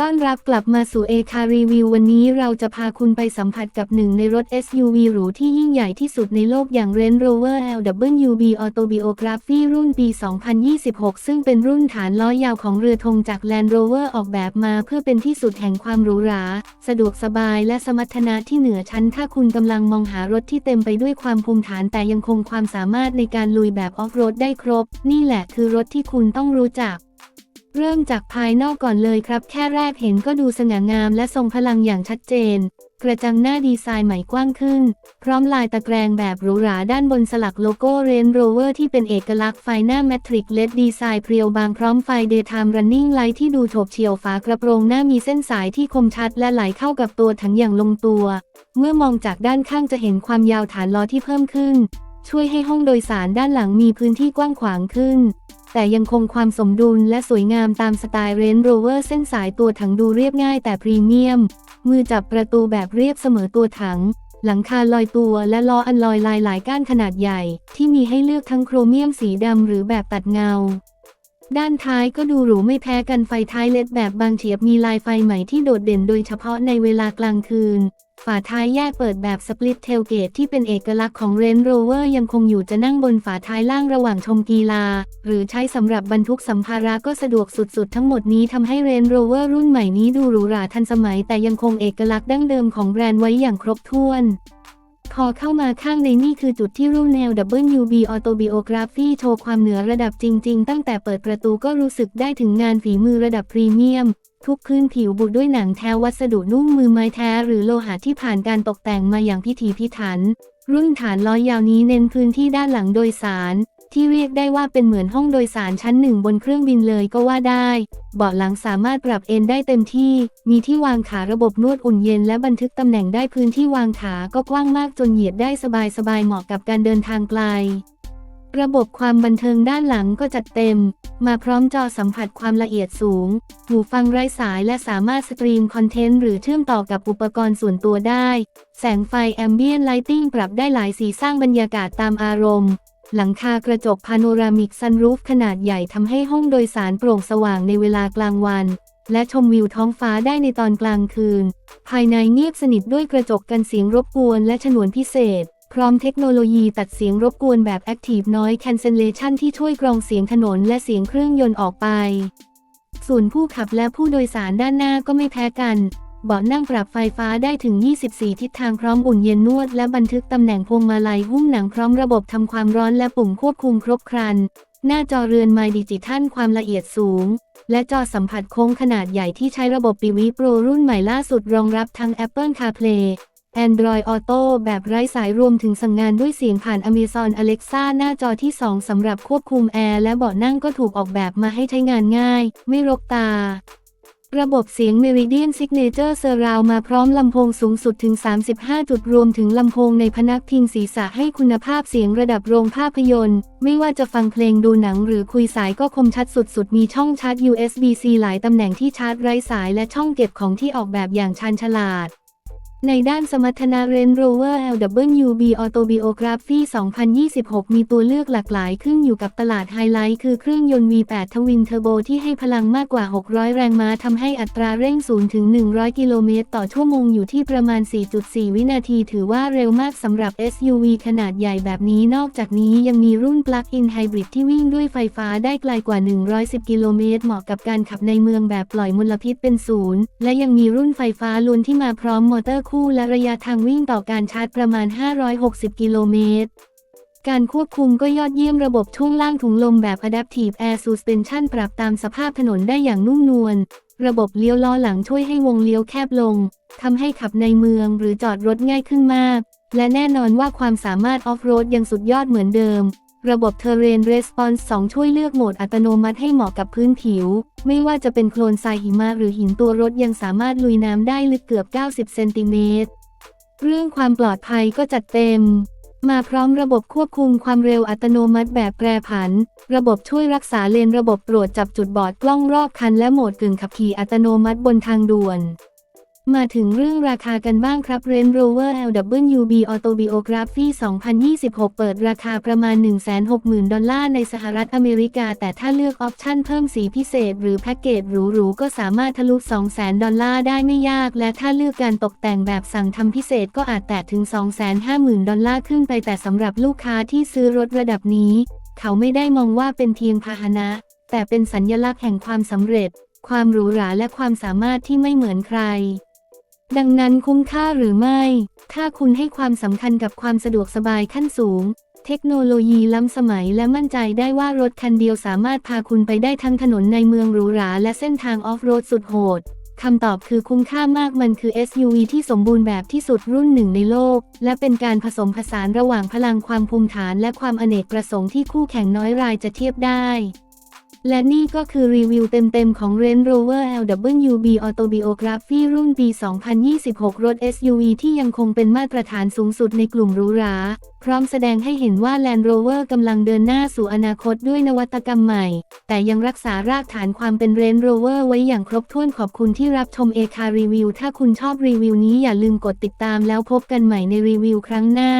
ต้อนรับกลับมาสู่เอคารีวิววันนี้เราจะพาคุณไปสัมผัสกับหนึ่งในรถ SUV หรูที่ยิ่งใหญ่ที่สุดในโลกอย่าง Range Rover LWB Autobiography รุ่นปี 2026 ซึ่งเป็นรุ่นฐานล้อยาวของเรือธงจาก Land Rover ออกแบบมาเพื่อเป็นที่สุดแห่งความหรูหรา สะดวกสบายและสมรรถนะที่เหนือชั้น ถ้าคุณกำลังมองหารถที่เต็มไปด้วยความภูมิฐานแต่ยังคงความสามารถในการลุยแบบออฟโรดได้ครบ นี่แหละคือรถที่คุณต้องรู้จัก เริ่มจากภายนอกก่อนเลยครับ แค่แรกเห็นก็ดูสง่างามและทรงพลังอย่างชัดเจน กระจังหน้าดีไซน์ใหม่กว้างขึ้น พร้อมลายตะแกรงแบบหรูหราด้านบนสลักโลโก้เรนโรเวอร์ที่เป็นเอกลักษณ์ไฟหน้าแมทริกเลดดีไซน์เพรียวบางพร้อมไฟ Daytime Running Light ที่ดูโฉบเฉี่ยวฝากระโปรงหน้ามีเส้นสายที่คมชัดและไหลเข้ากับตัวถังอย่างลงตัว เมื่อมองจากด้านข้างจะเห็นความยาวฐานล้อที่เพิ่มขึ้น ช่วยให้ห้องโดยสารด้านหลังมีพื้นที่กว้างขวางขึ้น แต่ยังคงความสมดุลและสวยงามตามสไตล์เรนโรเวอร์เส้นสายตัวถังดูเรียบง่ายแต่พรีเมียม มือจับประตูแบบเรียบเสมอตัวถัง หลังคาลอยตัวและล้ออันลอยลายหลายก้านขนาดใหญ่ ที่มีให้เลือกทั้งโครเมียมสีดำหรือแบบตัดเงา ด้านท้ายก็ดูหรูไม่แพ้กันไฟท้ายเล็ดแบบบางเฉียบมีลายไฟใหม่ที่โดดเด่นโดยเฉพาะในเวลากลางคืน ฝาท้ายแยกเปิดแบบสปลิตเทลเกตที่เป็นเอกลักษณ์ของเรนโรเวอร์ยังคงอยู่จะนั่งบนฝาท้ายล่างระหว่างชมกีฬา หรือใช้สำหรับบรรทุกสัมภาระก็สะดวกสุดๆ ทั้งหมดนี้ทำให้เรนโรเวอร์รุ่นใหม่นี้ดูหรูหราทันสมัย แต่ยังคงเอกลักษณ์ดั้งเดิมของแบรนด์ไว้อย่างครบถ้วน พอเข้ามาข้างในนี่คือจุดที่รูปแนว WB Autobiography โชว์ความเหนือระดับจริง ๆ ตั้งแต่เปิดประตูก็รู้สึกได้ถึงงานฝีมือระดับพรีเมียม ทุกพื้นผิวบุด้วยหนังแท้วัสดุนุ่มมือไม้แท้หรือโลหะที่ผ่านการตกแต่งมาอย่างพิถีพิถัน รุ่นฐานล้อยาวนี้เน้นพื้นที่ด้านหลังโดยสาร ที่เรียกได้ว่าเป็นเหมือนห้องโดยสารชั้นหนึ่งบนเครื่องบินเลยก็ว่าได้ เบาะหลังสามารถปรับเอนได้เต็มที่ มีที่วางขาระบบนวดอุ่นเย็นและบันทึกตำแหน่งได้พื้นที่วางขาก็กว้างมากจนเหยียดได้สบายๆเหมาะกับการเดินทางไกลระบบความบันเทิงด้านหลังก็จัดเต็ม มาพร้อมจอสัมผัสความละเอียดสูง หูฟังไร้สายและสามารถสตรีมคอนเทนต์หรือเชื่อมต่อกับอุปกรณ์ส่วนตัวได้ แสงไฟแอมเบียนไลติงปรับได้หลายสีสร้างบรรยากาศตามอารมณ์ หลังคากระจกพาโนรามิกซันรูฟขนาดใหญ่ทำให้ห้องโดยสารโปร่งสว่างในเวลากลางวัน และชมวิวท้องฟ้าได้ในตอนกลางคืน ภายในเงียบสนิทด้วยกระจกกันเสียงรบกวนและฉนวนพิเศษ พร้อมเทคโนโลยีตัดเสียงรบกวนแบบ Active Noise Cancellation ที่ช่วยกรองเสียงถนนและเสียงเครื่องยนต์ออกไปส่วนผู้ขับและผู้โดยสารด้านหน้าก็ไม่แพ้กัน เบาะนั่งปรับไฟฟ้าได้ถึง 24 ทิศทางพร้อมอุ่นเย็นนวดและบันทึกตำแหน่งพวงมาลัยหุ้มหนังพร้อมระบบทำความร้อนและปุ่มควบคุมครบครัน หน้าจอเรือนไมดิจิทัลความละเอียดสูง และจอสัมผัสโค้งขนาดใหญ่ที่ใช้ระบบปีวีโปรรุ่นใหม่ล่าสุดรองรับทั้ง Apple CarPlay Android Auto แบบไร้สายรวมถึงสั่งงานด้วยเสียงผ่าน Amazon Alexa หน้าจอที่ 2สำหรับควบคุมแอร์และเบาะนั่งก็ถูกออกแบบมาให้ใช้งานง่าย ไม่รกตา ระบบเสียง Meridian Signature Surround มาพร้อมลำโพงสูงสุดถึง 35 จุดรวมถึงลำโพงในพนักพิงศีรษะให้คุณภาพเสียงระดับโรงภาพยนตร์ ไม่ว่าจะฟังเพลงดูหนังหรือคุยสายก็คมชัดสุดๆ มีช่องชาร์จ USB-C หลายตำแหน่งที่ชาร์จไร้สายและช่องเก็บของที่ออกแบบอย่างชาญฉลาด ในด้านสมรรถนะ Range Rover LWB Autobiography 2026 มีตัวเลือกหลากหลายขึ้นอยู่กับตลาดไฮไลท์คือเครื่องยนต์ V8 ทวินเทอร์โบที่ให้พลังมากกว่า 600 แรงม้าทำให้อัตราเร่ง0ถึง 100 กิโลเมตรต่อชั่วโมงอยู่ที่ประมาณ 4.4 วินาที ถือว่าเร็วมากสำหรับ SUV ขนาดใหญ่แบบนี้ นอกจากนี้ยังมีรุ่น Plug-in Hybrid ที่วิ่งด้วยไฟฟ้าได้ไกลกว่า 110 กิโลเมตร เหมาะกับการขับในเมืองแบบปล่อยมลพิษเป็นศูนย์และยังมีรุ่นไฟฟ้าล้วนที่มาพร้อมมอเตอร์คู่และระยะทางวิ่งต่อการชาร์จประมาณ 560 กิโลเมตร การควบคุมก็ยอดเยี่ยมระบบช่วงล่างถุงลมแบบ Adaptive Air Suspension ปรับตามสภาพถนนได้อย่างนุ่มนวล ระบบเลี้ยวล้อหลังช่วยให้วงเลี้ยวแคบลง ทำให้ขับในเมืองหรือจอดรถง่ายขึ้นมาก และแน่นอนว่าความสามารถออฟโรดยังสุดยอดเหมือนเดิม ระบบ Terrain Response 2 ช่วยเลือกโหมดอัตโนมัติให้เหมาะกับพื้นผิว ไม่ว่าจะเป็นโคลนทรายหิมะหรือหินตัวรถยังสามารถลุยน้ำได้ลึกเกือบ 90 เซนติเมตร เรื่องความปลอดภัยก็จัดเต็ม มาพร้อมระบบควบคุมความเร็วอัตโนมัติแบบแปรผัน ระบบช่วยรักษาเลน ระบบตรวจจับจุดบอดกล้องรอบคันและโหมดกึ่งขับขี่อัตโนมัติบนทางด่วน มาถึงเรื่องราคากันบ้างครับ Range Rover LWB Autobiography 2026 เปิดราคาประมาณ 160,000 ดอลลาร์ในสหรัฐอเมริกา แต่ถ้าเลือกออปชั่นเพิ่มสีพิเศษ หรือแพ็กเกจหรูๆ ก็สามารถทะลุ 200,000 ดอลลาร์ได้ไม่ยาก และถ้าเลือกการตกแต่งแบบสั่งทำพิเศษก็อาจแตะถึง 250,000 ดอลลาร์ขึ้นไปแต่สำหรับลูกค้าที่ซื้อรถระดับนี้ เขาไม่ได้มองว่าเป็นเพียงพาหนะ แต่เป็นสัญญลักษณ์แห่งความสำเร็จ ความหรูหราและความสามารถที่ไม่เหมือนใคร ดังนั้นคุ้มค่าหรือไม่ ถ้าคุณให้ความสำคัญกับความสะดวกสบายขั้นสูง เทคโนโลยีล้ำสมัยและมั่นใจได้ว่ารถคันเดียวสามารถพาคุณไปได้ทั้งถนนในเมืองหรูหราและเส้นทางออฟโรดสุดโหดคำตอบคือคุ้มค่ามากมันคือ SUV ที่สมบูรณ์แบบที่สุดรุ่นหนึ่งในโลก และเป็นการผสมผสานระหว่างพลังความภูมิฐานและความอเนกประสงค์ที่คู่แข่งน้อยรายจะเทียบได้ และนี่ก็คือรีวิวเต็มๆ ของ Range Rover LWB Autobiography รุ่นปี 2026 รถ SUV ที่ยังคงเป็นมาตรฐานสูงสุดในกลุ่มหรูหรา พร้อมแสดงให้เห็นว่า Land Rover กำลังเดินหน้าสู่อนาคตด้วยนวัตกรรมใหม่ แต่ยังรักษารากฐานความเป็น Range Rover ไว้อย่างครบถ้วนขอบคุณที่รับชมเอคารีวิวถ้าคุณชอบรีวิวนี้อย่าลืมกดติดตามแล้วพบกันใหม่ในรีวิวครั้งหน้า